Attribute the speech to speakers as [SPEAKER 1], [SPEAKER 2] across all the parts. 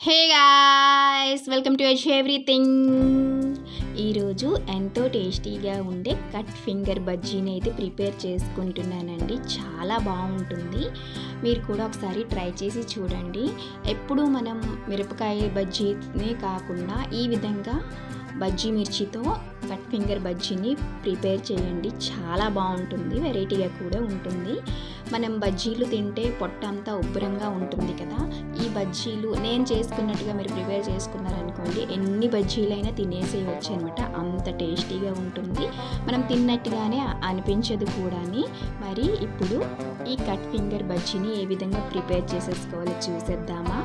[SPEAKER 1] Hey guys welcome to H everything. ఈరోజు ఎంతో టేస్టీగా ఉండే కట్ ఫింగర్ బజ్జీని అయితే ప్రిపేర్ చేసుకుంటున్నానండి. చాలా బాగుంటుంది. మీరు కూడా ఒకసారి ట్రై చేసి చూడండి. ఎప్పుడు మనం మిరపకాయ బజ్జీనే కాకుండా ఈ విధంగా బజ్జీ మిర్చితో కట్ ఫింగర్ బజ్జీని ప్రిపేర్ చేయండి. చాలా బాగుంటుంది. వెరైటీగా కూడా ఉంటుంది. మనం బజ్జీలు తింటే పొట్ట అంతా ఉబ్బరంగా ఉంటుంది కదా. ఈ బజ్జీలు నేను చేసుకున్నట్టుగా మీరు ప్రిపేర్ చేసుకున్నారనుకోండి ఎన్ని బజ్జీలైనా తినేసేయచ్చు అనమాట అంత టేస్టీగా ఉంటుంది. మనం తిన్నట్టుగానే అనిపించదు కూడాని. మరి ఇప్పుడు ఈ కట్ ఫింగర్ బజ్జీని ఏ విధంగా ప్రిపేర్ చేసేసుకోవాలో చూసేద్దామా?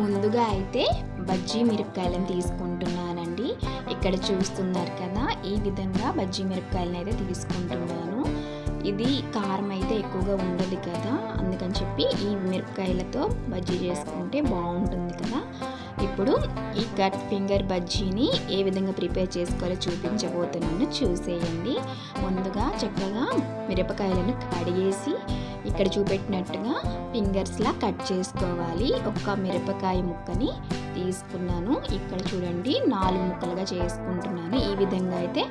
[SPEAKER 1] ముందుగా అయితే బజ్జీ మిరపకాయలను తీసుకుంటున్నానండి. ఇక్కడ చూస్తున్నారు కదా ఈ విధంగా బజ్జీ మిరపకాయలను అయితే తీసుకుంటున్నాను. ఇది కారం అయితే ఎక్కువగా ఉండదు కదా అందుకని చెప్పి ఈ మిరపకాయలతో బజ్జీ చేసుకుంటే బాగుంటుంది కదా. ఇప్పుడు ఈ కట్ ఫింగర్ బజ్జీని ఏ విధంగా ప్రిపేర్ చేసుకోవాలో చూపించబోతున్నాను. చూసేయండి. ముందుగా చక్కగా మిరపకాయలను కడిగేసి ఇక్కడ చూపెట్టినట్టుగా ఫింగర్స్లా కట్ చేసుకోవాలి. ఒక్క మిరపకాయ ముక్కని తీసుకున్నాను. ఇక్కడ చూడండి నాలుగు ముక్కలుగా చేసుకుంటున్నాను. ఈ విధంగా అయితే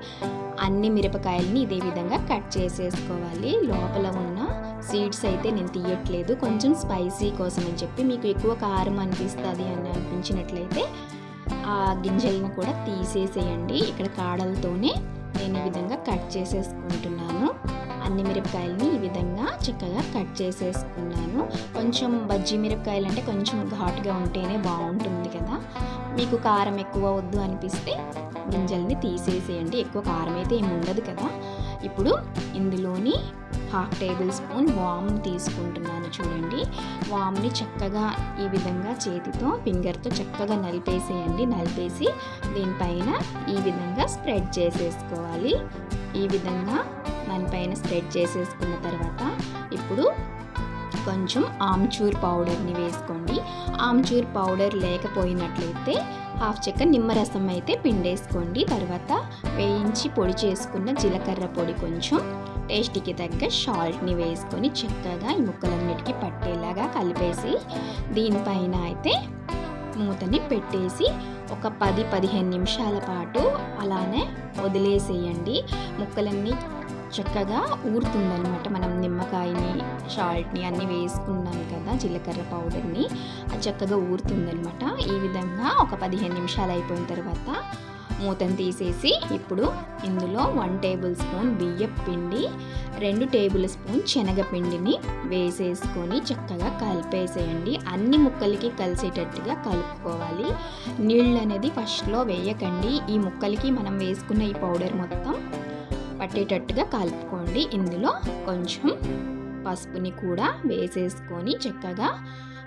[SPEAKER 1] అన్ని మిరపకాయలని ఇదే విధంగా కట్ చేసేసుకోవాలి. లోపల ఉన్న సీడ్స్ అయితే నేను తీయట్లేదు. కొంచెం స్పైసీ కోసం అని చెప్పి మీకు ఎక్కువ కారం అనిపిస్తుంది అని అనిపించినట్లయితే ఆ గింజలను కూడా తీసేసేయండి. ఇక్కడ కాడలతోనే నేను ఈ విధంగా కట్ చేసేసుకుంటున్నాను. అన్ని మిరపకాయలని ఈ విధంగా చక్కగా కట్ చేసేసుకున్నాను. కొంచెం బజ్జీ మిరపకాయలు అంటే కొంచెం ఘాటుగా ఉంటేనే బాగుంటుంది కదా. మీకు కారం ఎక్కువ వద్దు అనిపిస్తే గింజల్ని తీసేసేయండి. ఎక్కువ కారం అయితే ఏమి ఉండదు కదా. ఇప్పుడు ఇందులోని హాఫ్ టేబుల్ స్పూన్ వామ్ తీసుకుంటున్నాను చూడండి. వామ్ని చక్కగా ఈ విధంగా చేతితో ఫింగర్తో చక్కగా నలిపేసేయండి. నలిపేసి దీనిపైన ఈ విధంగా స్ప్రెడ్ చేసేసుకోవాలి. ఈ విధంగా దానిపైన స్ప్రెడ్ చేసేసుకున్న తర్వాత ఇప్పుడు కొంచెం ఆమ్చూర్ పౌడర్ని వేసుకోండి. ఆమ్చూర్ పౌడర్ లేకపోయినట్లయితే హాఫ్ చెక్క నిమ్మరసం అయితే పిండేసుకోండి. తర్వాత వేయించి పొడి చేసుకున్న జీలకర్ర పొడి కొంచెం టేస్ట్కి తగ్గ సాల్ట్ని వేసుకొని చక్కగా ఈ ముక్కలన్నిటికీ పట్టేలాగా కలిపేసి దీనిపైన అయితే మూతని పెట్టేసి ఒక పది పదిహేను నిమిషాల పాటు అలానే వదిలేసేయండి. ముక్కలన్నీ చక్కగా ఊరుతుందనమాట మనం నిమ్మకాయని షాల్ట్ని అన్నీ వేసుకున్నాం కదా జీలకర్ర పౌడర్ని. అది చక్కగా ఊరుతుందనమాట ఈ విధంగా ఒక పదిహేను నిమిషాలు అయిపోయిన తర్వాత మూతను తీసేసి ఇప్పుడు ఇందులో వన్ టేబుల్ స్పూన్ బియ్యం పిండి రెండు టేబుల్ స్పూన్ శనగపిండిని వేసేసుకొని చక్కగా కలిపేసేయండి. అన్ని ముక్కలకి కలిసేటట్టుగా కలుపుకోవాలి. నీళ్ళు అనేది ఫస్ట్లో వేయకండి. ఈ ముక్కలకి మనం వేసుకున్న ఈ పౌడర్ మొత్తం పట్టేటట్టుగా కలుపుకోండి. ఇందులో కొంచెం పసుపుని కూడా వేసేసుకొని చక్కగా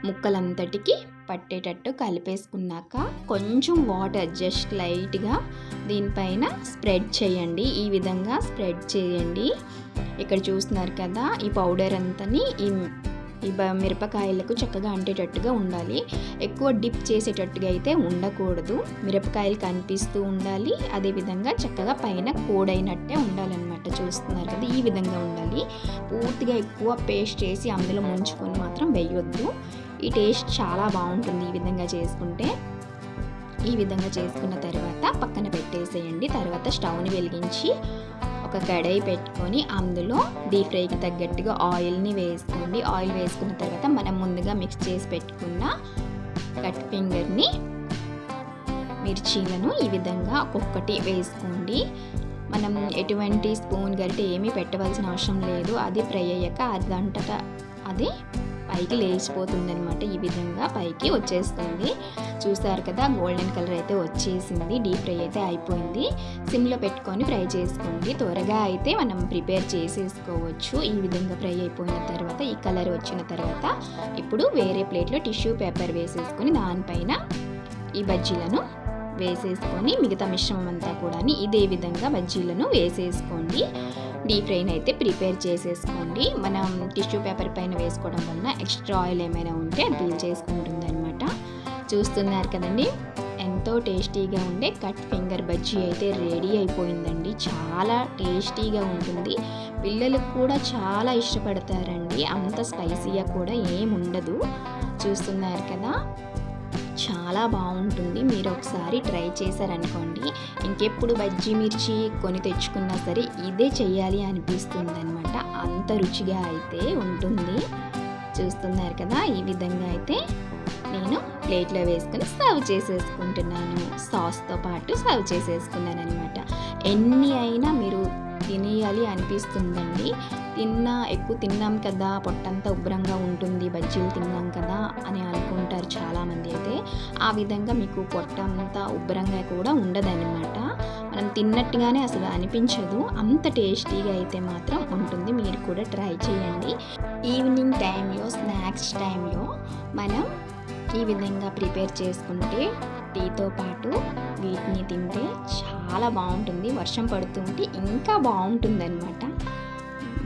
[SPEAKER 1] ముక్కలంతటికి పట్టేటట్టు కలిపేసుకున్నాక కొంచెం వాటర్ జస్ట్ లైట్గా దీనిపైన స్ప్రెడ్ చేయండి. ఈ విధంగా స్ప్రెడ్ చేయండి. ఇక్కడ చూస్తున్నారు కదా ఈ పౌడర్ అంతని ఈ ఈ మిరపకాయలకు చక్కగా అంటేటట్టుగా ఉండాలి. ఎక్కువ డిప్ చేసేటట్టుగా అయితే ఉండకూడదు. మిరపకాయలు కనిపిస్తూ ఉండాలి. అదేవిధంగా చక్కగా పైన కోడైనట్టే ఉండాలన్నమాట. చూస్తున్నారు కదా ఈ విధంగా ఉండాలి. పూర్తిగా ఎక్కువ పేస్ట్ చేసి అందులో ముంచుకొని మాత్రం వేయొద్దు. ఈ టేస్ట్ చాలా బాగుంటుంది ఈ విధంగా చేసుకుంటే. ఈ విధంగా చేసుకున్న తర్వాత పక్కన పెట్టేసేయండి. తర్వాత స్టవ్ని వెలిగించి ఒక కడాయి పెట్టుకొని అందులో డీప్ ఫ్రైకి తగ్గట్టుగా ఆయిల్ని వేసుకోండి. ఆయిల్ వేసుకున్న తర్వాత మనం ముందుగా మిక్స్ చేసి పెట్టుకున్న కట్ ఫింగర్ని మిర్చీలను ఈ విధంగా ఒక్కొక్కటి వేసుకోండి. మనం ఎటువంటి స్పూన్ గరిటె ఏమీ పెట్టవలసిన అవసరం లేదు. అది ఫ్రై అయ్యాక అదంతటా అది పైకి లేచిపోతుంది అనమాట ఈ విధంగా పైకి వచ్చేస్తుంది. చూసారు కదా గోల్డెన్ కలర్ అయితే వచ్చేసింది డీప్ ఫ్రై అయితే అయిపోయింది. సిమ్లో పెట్టుకొని ఫ్రై చేసుకోండి. త్వరగా అయితే మనం ప్రిపేర్ చేసేసుకోవచ్చు. ఈ విధంగా ఫ్రై అయిపోయిన తర్వాత ఈ కలర్ వచ్చిన తర్వాత ఇప్పుడు వేరే ప్లేట్లో టిష్యూ పేపర్ వేసేసుకొని దానిపైన ఈ బజ్జీలను వేసేసుకొని మిగతా మిశ్రమం అంతా కూడా ఇదే విధంగా బజ్జీలను వేసేసుకోండి. డీప్ ఫ్రైని అయితే ప్రిపేర్ చేసేసుకోండి. మనం టిష్యూ పేపర్ పైన వేసుకోవడం వలన ఎక్స్ట్రా ఆయిల్ ఏమైనా ఉంటే అది చేసుకుంటుంది అనమాట చూస్తున్నారు కదండి? ఎంతో టేస్టీగా ఉండే కట్ ఫింగర్ బజ్జీ అయితే రెడీ అయిపోయిందండి. చాలా టేస్టీగా ఉంటుంది. పిల్లలకు కూడా చాలా ఇష్టపడతారండి. అంత స్పైసీగా కూడా ఏముండదు. చూస్తున్నారు కదా? చాలా బాగుంటుంది. మీరు ఒకసారి ట్రై చేశారనుకోండి. ఇంకెప్పుడు బజ్జీ మిర్చి కొని తెచ్చుకున్నా సరే ఇదే చేయాలి అనిపిస్తుంది అనమాట అంత రుచిగా అయితే ఉంటుంది. చూస్తున్నారు కదా ఈ విధంగా అయితే నేను ప్లేట్లో వేసుకొని సర్వ్ చేసేసుకుంటున్నాను. సాస్తో పాటు సర్వ్ చేసేసుకున్నాను అనమాట ఎన్ని అయినా మీరు తినేయాలి అనిపిస్తుందండి. తిన్నా ఎక్కువ తిన్నాం కదా పొట్టంతా ఉబ్బరంగా ఉంటుంది బజ్జీలు తిన్నాం కదా అని అనుకుంటారు చాలామంది అయితే. ఆ విధంగా మీకు పొట్టంతా ఉబ్బరంగా కూడా ఉండదన్నమాట. మనం తిన్నట్టుగానే అసలు అనిపించదు. అంత టేస్టీగా అయితే మాత్రం ఉంటుంది. మీరు కూడా ట్రై చేయండి. ఈవినింగ్ టైంలో స్నాక్స్ టైంలో మనం ఈ విధంగా ప్రిపేర్ చేసుకుంటే టీతో పాటు వీటిని తింటే చాలా చాలా బాగుంటుంది. వర్షం పడుతుంటే ఇంకా బాగుంటుంది అనమాట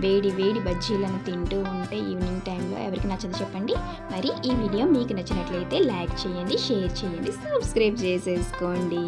[SPEAKER 1] వేడి వేడి బజ్జీలను తింటూ ఉంటే ఈవినింగ్ టైంలో ఎవరికి నచ్చదు చెప్పండి. మరి ఈ వీడియో మీకు నచ్చినట్లయితే లైక్ చేయండి షేర్ చేయండి సబ్స్క్రైబ్ చేసేసుకోండి.